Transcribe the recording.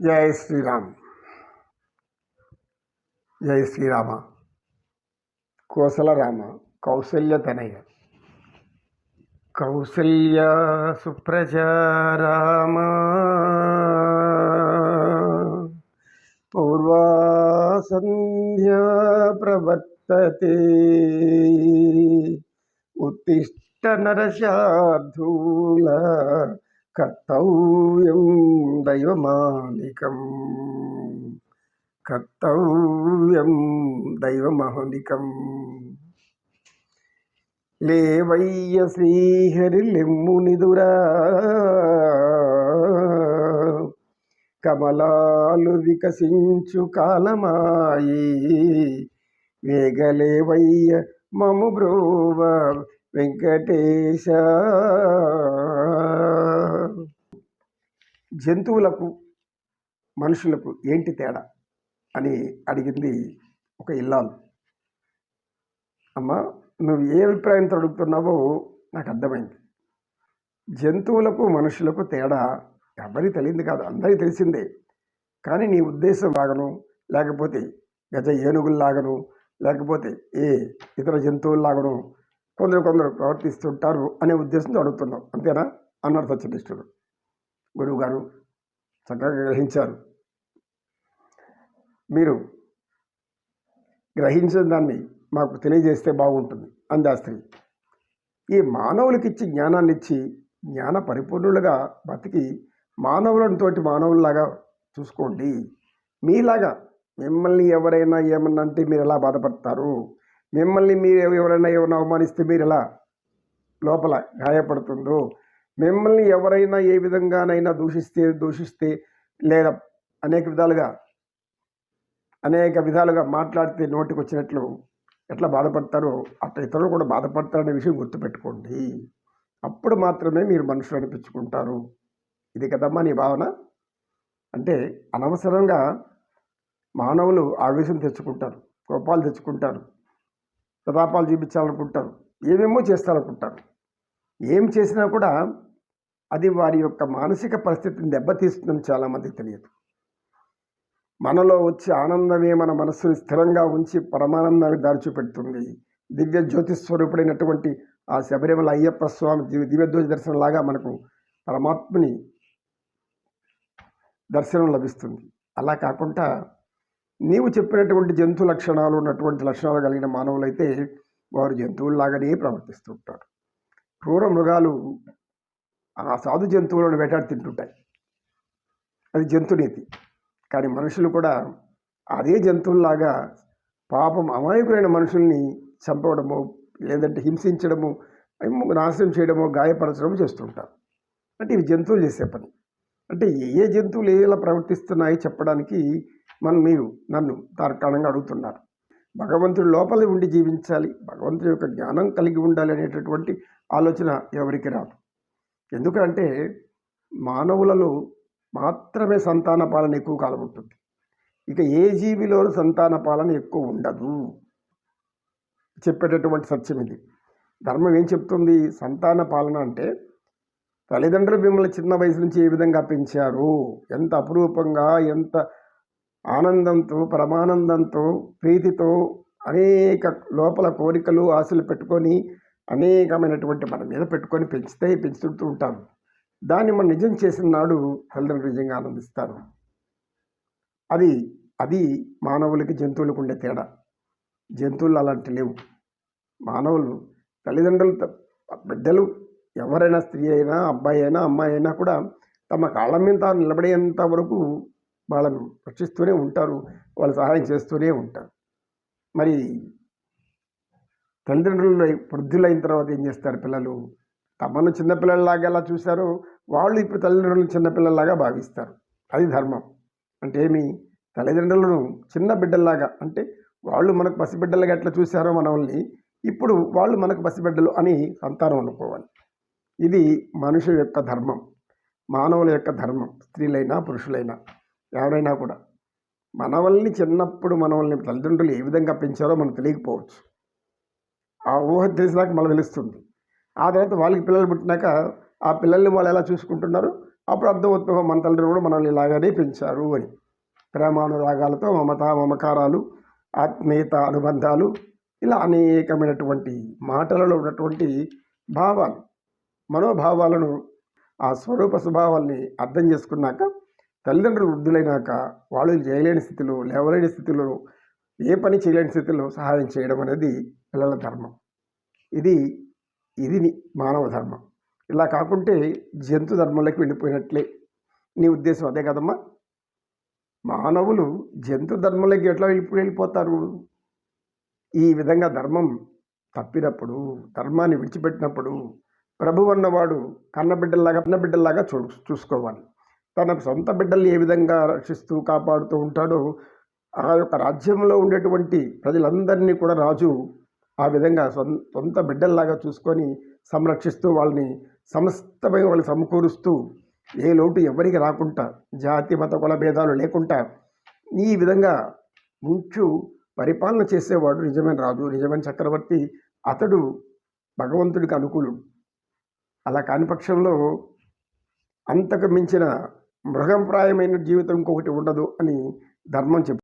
जय श्री राम जय श्री राम कौशल राम कौशल्य तनय। कौशल्य सुप्रजा राम। पूर्वा संध्या प्रवर्तते उत्तिष्ठ नरशाधूला కర్తవ్యం దైవమానికం కర్తవ్యం దైవమహనికం. లేవయ్య శ్రీహరి లెమ్మునిదురా కమలాలు వికసించు కాలమాయి. వేగలేవయ్య మము బ్రోవ వెంకటేశ. జంతువులకు మనుషులకు ఏంటి తేడా అని అడిగింది ఒక ఇల్లాలు. అమ్మ నువ్వు ఏ అభిప్రాయంతో అడుగుతున్నావో నాకు అర్థమైంది. జంతువులకు మనుషులకు తేడా ఎవరికి తెలియదు కాదు అందరికీ తెలిసిందే. కానీ నీ ఉద్దేశం లాగను లేకపోతే గజ ఏనుగుల్లాగను లేకపోతే ఏ ఇతర జంతువుల్లాగను కొందరు కొందరు ప్రవర్తిస్తుంటారు అనే ఉద్దేశంతో అడుగుతున్నావు. అంతేనా? అన్నాడు సత్యనిష్ఠుడు గురువు గారు చక్కగా గ్రహించారు. మీరు గ్రహించిన దాన్ని మాకు తెలియజేస్తే బాగుంటుంది. అంది ఆ స్త్రీ ఈ మానవులకి ఇచ్చి జ్ఞానాన్ని ఇచ్చి జ్ఞాన పరిపూర్ణులుగా బతికి మానవులతోటి మానవుల్లాగా చూసుకోండి. మీలాగా మిమ్మల్ని ఎవరైనా ఏమన్నా అంటే మీరు ఎలా బాధపడతారు? మిమ్మల్ని మీరు ఎవరైనా ఏమైనా అవమానిస్తే మీరు ఎలా లోపల గాయపడుతుందో మిమ్మల్ని ఎవరైనా ఏ విధంగానైనా దూషిస్తే దూషిస్తే లేదా అనేక విధాలుగా అనేక విధాలుగా మాట్లాడితే నోటికి వచ్చినట్లు ఎట్లా బాధపడతారో అట్లా ఇతరులు కూడా బాధపడతారనే విషయం గుర్తుపెట్టుకోండి. అప్పుడు మాత్రమే మీరు మనుషులు అనిపించుకుంటారు. ఇది కదమ్మా నీ భావన? అంటే అనవసరంగా మానవులు ఆవేశం తెచ్చుకుంటారు కోపాలు తెచ్చుకుంటారు ప్రతాపాలు చూపించాలనుకుంటారు ఏమేమో చేస్తారనుకుంటారు. ఏం చేసినా కూడా అది వారి యొక్క మానసిక పరిస్థితిని దెబ్బతీస్తుందని చాలామందికి తెలియదు. మనలో వచ్చే ఆనందమే మన మనస్సుని స్థిరంగా ఉంచి పరమానందాన్ని చూపెడుతుంది. దివ్య జ్యోతి స్వరూపుడైనటువంటి ఆ శబరిమల అయ్యప్ప స్వామి దివ్య దివ్యధ్వజ దర్శనంలాగా మనకు పరమాత్మని దర్శనం లభిస్తుంది. అలా కాకుండా నీవు చెప్పినటువంటి జంతు లక్షణాలు ఉన్నటువంటి లక్షణాలు కలిగిన మానవులైతే వారు జంతువుల్లాగానే ప్రవర్తిస్తుంటారు క్రూర మృగాలు ఆ సాధు జంతువులను వేటాడి తింటుంటాయి. అది జంతునీతి. కానీ మనుషులు కూడా అదే జంతువుల్లాగా పాపం అమాయకులైన మనుషుల్ని చంపడము లేదంటే హింసించడము నాశనం చేయడము గాయపరచడము చేస్తుంటారు. అంటే ఇవి జంతువులు చేసే పని. అంటే ఏ జంతువులు ఎలా ప్రవర్తిస్తున్నాయి చెప్పడానికి మనం మీరు నన్ను తార్కాణంగా అడుగుతున్నారు. భగవంతుడి లోపల ఉండి జీవించాలి. భగవంతుడి యొక్క జ్ఞానం కలిగి ఉండాలి అనేటటువంటి ఆలోచన ఎవరికి రాదు. ఎందుకంటే మానవులలో మాత్రమే సంతాన పాలన ఎక్కువ కాలం ఉంటుంది. ఇక ఏ జీవిలోనూ సంతాన పాలన ఎక్కువ ఉండదు. చెప్పేటటువంటి సత్యం ఇది. ధర్మం ఏం చెప్తుంది? సంతాన పాలన అంటే తల్లిదండ్రులు మిమ్మల్ని చిన్న వయసు నుంచి ఏ విధంగా పెంచారు? ఎంత అపురూపంగా ఎంత ఆనందంతో పరమానందంతో ప్రీతితో అనేక లోపల కోరికలు ఆశలు పెట్టుకొని అనేకమైనటువంటి మన మీద పెట్టుకొని పెంచితే పెంచుతూ ఉంటాం. దాన్ని మనం నిజం చేసిన నాడు తల్లిదండ్రులు నిజంగా ఆనందిస్తారు. అది అది మానవులకి జంతువులకు ఉండే తేడా. జంతువులు అలాంటి లేవు. మానవులు తల్లిదండ్రులు బిడ్డలు ఎవరైనా స్త్రీ అయినా అబ్బాయి అయినా అమ్మాయి అయినా కూడా తమ కాళ్ళ మీద నిలబడేంత వరకు వాళ్ళను రక్షిస్తూనే ఉంటారు. వాళ్ళు సహాయం చేస్తూనే ఉంటారు. మరి తల్లిదండ్రులు వృద్ధులైన తర్వాత ఏం చేస్తారు పిల్లలు? తమను చిన్నపిల్లల్లాగా ఎలా చూశారో? వాళ్ళు ఇప్పుడు తల్లిదండ్రులను చిన్నపిల్లల్లాగా భావిస్తారు. అది ధర్మం. అంటే ఏమి? తల్లిదండ్రులను చిన్న బిడ్డల్లాగా అంటే వాళ్ళు మనకు పసిబిడ్డలుగా ఎట్లా చూశారో మనల్ని ఇప్పుడు వాళ్ళు మనకు పసిబిడ్డలు అని సంతానం అనుకోవాలి. ఇది మనుషుల యొక్క ధర్మం. మానవుల యొక్క ధర్మం. స్త్రీలైనా పురుషులైనా. ఎవరైనా కూడా. మనవల్ని చిన్నప్పుడు మనల్ని తల్లిదండ్రులు ఏ విధంగా పెంచారో మనకు తెలియకపోవచ్చు. ఆ ఊహ తెలిసినాక మనకు తెలుస్తుంది. ఆ తర్వాత వాళ్ళకి పిల్లలు పుట్టినాక ఆ పిల్లల్ని వాళ్ళు ఎలా చూసుకుంటున్నారు? అప్పుడు అర్థమవుతుంది మన తల్లిదండ్రులు కూడా మనల్ని ఇలాగనే పెంచారు అని. ప్రేమానురాగాలతో మమత మమకారాలు ఆత్మీయత అనుబంధాలు ఇలా అనేకమైనటువంటి మాటలలో ఉన్నటువంటి భావాలు మనోభావాలను ఆ స్వరూప స్వభావాల్ని అర్థం చేసుకున్నాక తల్లిదండ్రులు వృద్ధులైనాక వాళ్ళు చేయలేని స్థితిలో లేవలేని స్థితిలో ఏ పని చేయలేని స్థితిలో సహాయం చేయడం అనేది పిల్లల ధర్మం. ఇది ఇది మానవ ధర్మం. ఇలా కాకుంటే జంతు ధర్మంలోకి వెళ్ళిపోయినట్లే. నీ ఉద్దేశం అదే కదమ్మా? మానవులు జంతు ధర్మంలోకి ఎట్లా వెళ్ళి వెళ్ళిపోతారు? ఈ విధంగా ధర్మం తప్పినప్పుడు ధర్మాన్ని విడిచిపెట్టినప్పుడు ప్రభు అన్నవాడు కన్నబిడ్డల్లాగా కన్నబిడ్డల్లాగా చూ చూసుకోవాలి. తన సొంత బిడ్డల్ని ఏ విధంగా రక్షిస్తూ కాపాడుతూ ఉంటాడో ఆ యొక్క రాజ్యంలో ఉండేటువంటి ప్రజలందరినీ కూడా రాజు ఆ విధంగా సొంత బిడ్డల్లాగా చూసుకొని సంరక్షిస్తూ వాళ్ళని సమస్తమైన వాళ్ళు సమకూరుస్తూ ఏ లోటు ఎవరికి రాకుండా జాతి మత కుల భేదాలు లేకుండా ఈ విధంగా ముంచు పరిపాలన చేసేవాడు నిజమైన రాజు నిజమైన చక్రవర్తి అతడు భగవంతుడికి అనుకూలుడు. అలా కాని పక్షంలో అంతకు మించిన మృగంప్రాయమైన జీవితం ఇంకొకటి ఉండదు అని ధర్మం చెప్